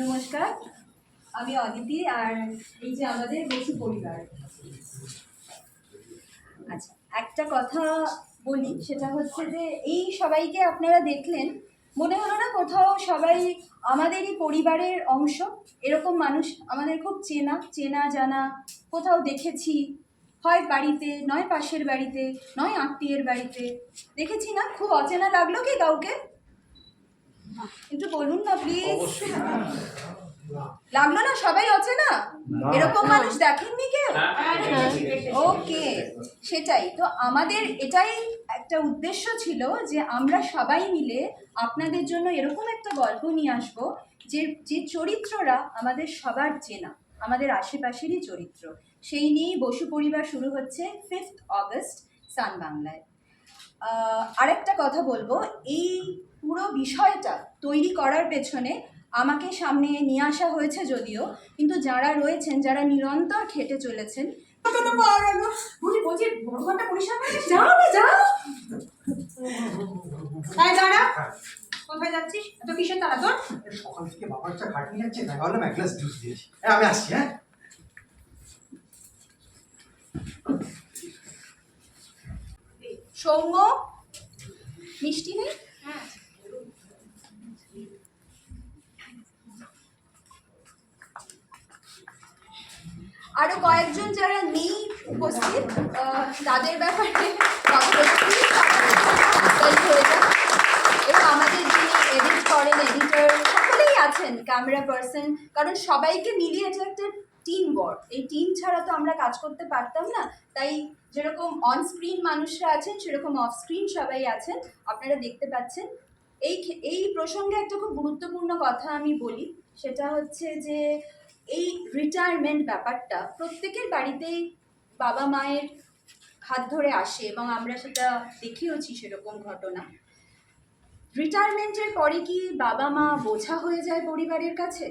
নমস্কার, আমি অদিতি আর এই যে আমাদের বসু পরিবার। আচ্ছা একটা কথা বলি, সেটা হচ্ছে যে এই সবাইকে আপনারা দেখলেন, মনে হলো না কোথাও সবাই আমাদেরই পরিবারের অংশ? এরকম মানুষ আমাদের খুব চেনা চেনা জানা, কোথাও দেখেছি। হয় বাড়িতে নয় পাশের বাড়িতে নয় আত্মীয়ের বাড়িতে। দেখেছি না? খুব অচেনা লাগল কি কাউকে? একটু বলুন না প্লিজ লাগল না? সবাই অচেনা? এরকম মানুষ দেখেননি কেউ? ওকে সেটাই। তো আমাদের এটাই একটা উদ্দেশ্য ছিল যে আমরা সবাই মিলে আপনাদের জন্য এরকম একটা গল্প নিয়ে আসব যে যে চরিত্ররা আমাদের সবার চেনা। আমাদের আশেপাশেরই চরিত্র সেই নিয়েই বসু পরিবার শুরু হচ্ছে ফিফথ অগস্ট সান বাংলায় আরেকটা কথা বলব এই পুরো বিষয়টা তৈরি করার পেছনে আমাকে সামনে নিয়ে আসা হয়েছে যদিও কিন্তু যারা রয়েছেন যারা নিরন্তর খেটে চলেছেন দাঁড়া কোথায় যাচ্ছিস? এত কিসের তারা তোর সকাল থেকে বাবার চা খাটনি যাচ্ছে তাই ভাবলাম এক গ্লাস জুস দিয়েছি হ্যাঁ আমি আসছি হ্যাঁ? সৌম্য? মিষ্টি নেই? আরও কয়েকজন যারা নেই উপস্থিত আহ, তাদের ব্যাপারে হয়ে যাক। এবং আমাদের এডিট করেন, এডিটর, সকলেই আছেন ক্যামেরা পার্সন কারণ সবাইকে মিলিয়ে এটা একটা টিম ওয়ার্ক এই টিম ছাড়া তো আমরা কাজ করতে পারতাম না। তাই যেরকম অন স্ক্রিন মানুষরা আছেন, সেরকম অফ স্ক্রিন সবাই আছেন। আপনারা দেখতে পাচ্ছেন। এই এই প্রসঙ্গে একটা খুব গুরুত্বপূর্ণ কথা আমি বলি। সেটা হচ্ছে যে, এই রিটায়ারমেন্ট ব্যাপারটা প্রত্যেকের বাড়িতেই বাবা মায়ের হাত ধরে আসে এবং আমরা সেটা দেখেওছি সেরকম ঘটনা। রিটায়ারমেন্টের পরে কি বাবা মা বোঝা হয়ে যায় পরিবারের কাছে?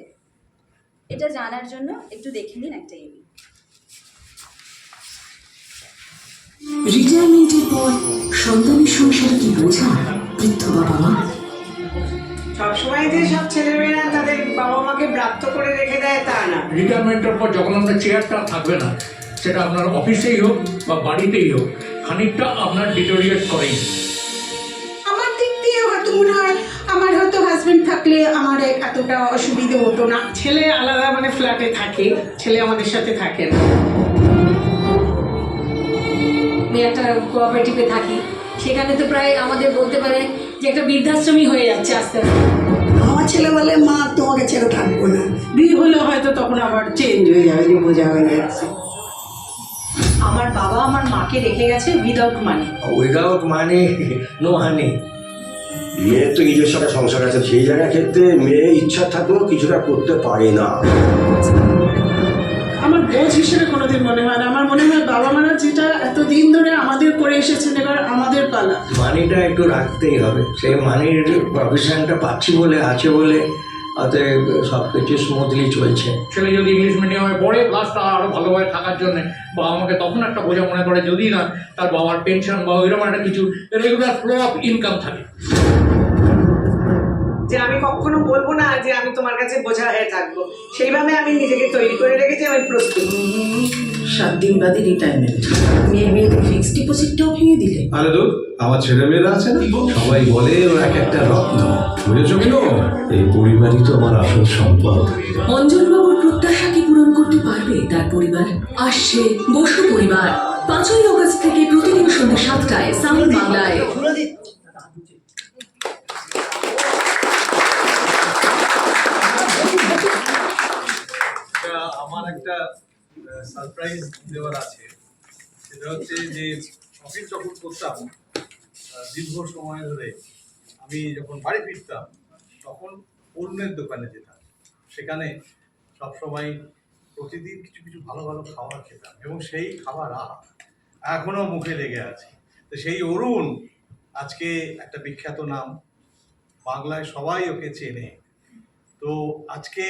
এটা জানার জন্য একটু দেখে নিন একটা এবি রিটায়ারমেন্টের পর সন্তানের সংসারে কি বোঝা বৃদ্ধ বাবা মা? সবসময় যে সব ছেলেমেয়েরা তাদের বাবা মাকে ব্রাত্য করে রেখে দেয় তা না। রিটায়ারমেন্টের পর যখন আপনার চেয়ারটা থাকবে না সেটা আপনার অফিসেই হোক বা বাড়িতেই হোক খানিকটা আপনার ডিটোরিয়েট করেই। হয়তো হাজবেন্ড থাকলে আমার এতটা অসুবিধে হতো না। ছেলে আলাদা মানে ফ্ল্যাটে থাকে ছেলে আমাদের সাথে থাকে না। আমি একটা কোঅপারেটিভে থাকি সেখানে তো প্রায় আমাদের বলতে পারে যে একটা বৃদ্ধাশ্রমই হয়ে যাচ্ছে আস্তে আস্তে। আমার ছেলে বলে মা তোমাকে ছেড়ে থাকব না। বিয়ে হলে হয়তো তখন আবার চেঞ্জ হয়ে যাবে যে বোঝা হয়ে যাচ্ছে। আমার বাবা আমার মাকে রেখে গেছে without money without money no honey মেয়ের তো নিজস্ব একটা সংসার আছে সেই জায়গার ক্ষেত্রে মেয়ে ইচ্ছা থাকলেও কিছুটা করতে পারে না। আমার বোঝ হিসেবে কোনোদিন মনে হয় না। আমার মনে হয় বাবা মারা যেটা এতদিন ধরে আমাদের করে এসেছেন এবার আমাদের পালা। মানিটা একটু রাখতেই হবে। সেই মানির প্রফেশনটা পাচ্ছি বলে আছে বলে অতএব সব কিছু স্মুথলি চলছে। ছেলে যদি ইংলিশ মিডিয়ামে পড়ে প্লাস তার আরও ভালোভাবে থাকার জন্য বাবা মাকে তখন একটা বোঝা মনে করে যদি না তার বাবার পেনশন বা ওইরকম একটা কিছু রেগুলার ফ্লো অফ ইনকাম থাকে। যে আমি কখনো বলব না যে আমি তোমার কাছে বোঝা হয়ে থাকব। সেইভাবে আমি নিজেকে তৈরি করে রেখেছি আমি প্রস্তুত। সাত দিন বাদে রিটায়ারমেন্ট মেয়ের ফিক্সড ডিপোজিটটাও ভেঙে দিলে। আরে তো আমার ছেলেমেয়েরা আছে না? সবাই বলে ও এক একটা রত্ন। বুঝেছ কেন এই পরিবারই তো আমার আসল সম্পদ। অঞ্জনবাবুর প্রত্যাশা কি পূরণ করতে পারবে তার পরিবার। আসছে বসু পরিবার। পাঁচই অগস্ট থেকে প্রতিদিন সন্ধ্যা সাতটায় সাউন্ড বাংলায় এটা আমার একটা সারপ্রাইজ দেওয়ার আছে, সেটা হচ্ছে যে অফিস যখন করতাম দীর্ঘ সময় ধরে আমি যখন বাড়ি ফিরতাম, তখন অন্যের দোকানে যেতাম। সেখানে সবসময় প্রতিদিন কিছু কিছু ভালো ভালো খাবার খেতাম এবং সেই খাবার এখনও মুখে লেগে আছে। তো সেই অরুণ আজকে একটা বিখ্যাত নাম, বাংলায় সবাই ওকে চেনে। তো আজকে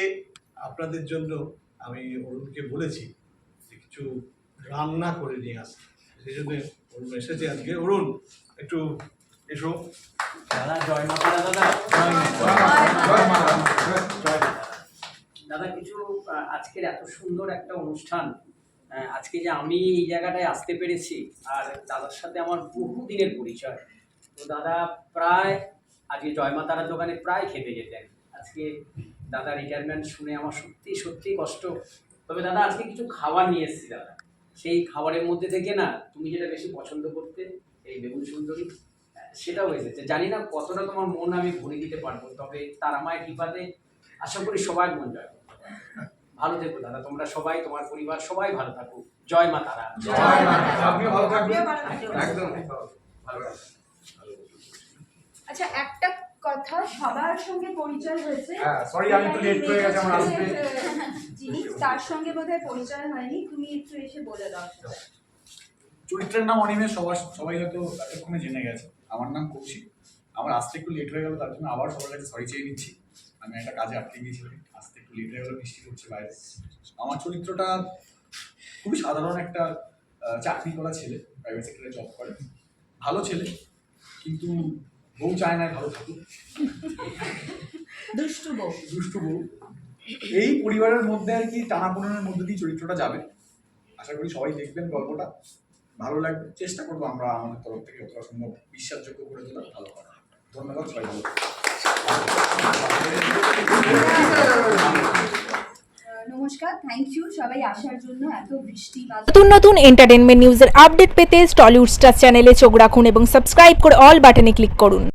আপনাদের জন্য আমি অরুণকে বলেছি কিছু রান্না করে নিয়ে আসতে সেই জন্য অরুণ এসেছে আজকে অরুণ একটু এসো। দাদা জয় মা তারা দাদা দাদা কিছু আজকের এত সুন্দর একটা অনুষ্ঠান আজকে যে আমি এই জায়গাটায় আসতে পেরেছি আর দাদার সাথে আমার বহু দিনের পরিচয়। তো দাদা প্রায় আজকে জয় মা তারার দোকানে প্রায় খেতে যেতেন। আজকে দাদা রিটায়ারমেন্ট শুনে আমার সত্যি সত্যি কষ্ট। তবে দাদা আজকে কিছু খাবার নিয়ে এসেছি দাদা। সেই খাবারের মধ্যে থেকে না তুমি যেটা বেশি পছন্দ করতে এই বেগুন সুন্দরী সেটাও এসেছে। জানি না কতটা তোমার মন আমি ভরে দিতে পারব তবে তার মায়ের কৃপাতে আশা করি সবাই মন জয় ভালো থেকো দাদা তোমরা সবাই তোমার পরিবার সবাই ভালো থাকো জয় মা তারা। আপনিও ভালো থাকবেন। একদম। ভালো আচ্ছা একটা কথা সবার সঙ্গে পরিচয় হয়েছে। হ্যাঁ, আমি একটু late হয়ে গেছে আমার আসতে। যিনি তার সঙ্গে বোধহয় পরিচয় হয়নি তুমি একটু এসে বলে দাও। চরিত্রের নাম অনিমেষ সবার সবাই হয়তো এতক্ষণে জেনে গেছে। আমার নাম কৌশিক। আমার আসতে একটু লেট হয়ে গেল তার জন্য আবার সবার কাছে সরি চেয়ে নিচ্ছি। আমি একটা কাজে আটকে গিয়েছিলাম আসতে একটু লেট হয়ে গেল বৃষ্টি করছে বাইরে। আমার চরিত্রটা খুবই সাধারণ একটা চাকরি করা ছেলে প্রাইভেট সেক্টরে জব করে। ভালো ছেলে কিন্তু বউ চায় না ভালো থাকুক। দুষ্টু বউ। দুষ্টু বউ। এই পরিবারের মধ্যে আর কি টানাপোড়েনের মধ্যে দিয়ে চরিত্রটা যাবে। আশা করি সবাই দেখবেন গল্পটা। ভালো লাগবে। চেষ্টা করব আমরা আমাদের তরফ থেকে যতটা সম্ভব বিশ্বাসযোগ্য করে তোলা ভালো করা ধন্যবাদ সবাই ভালো নমস্কার থ্যাংক ইউ সবাই আসার জন্য এত বৃষ্টি নতুন নতুন এন্টারটেনমেন্ট নিউজের আপডেট পেতে টলিউড স্টার চ্যানেলে চোখ রাখুন এবং সাবস্ক্রাইব করে অল বাটনে ক্লিক করুন।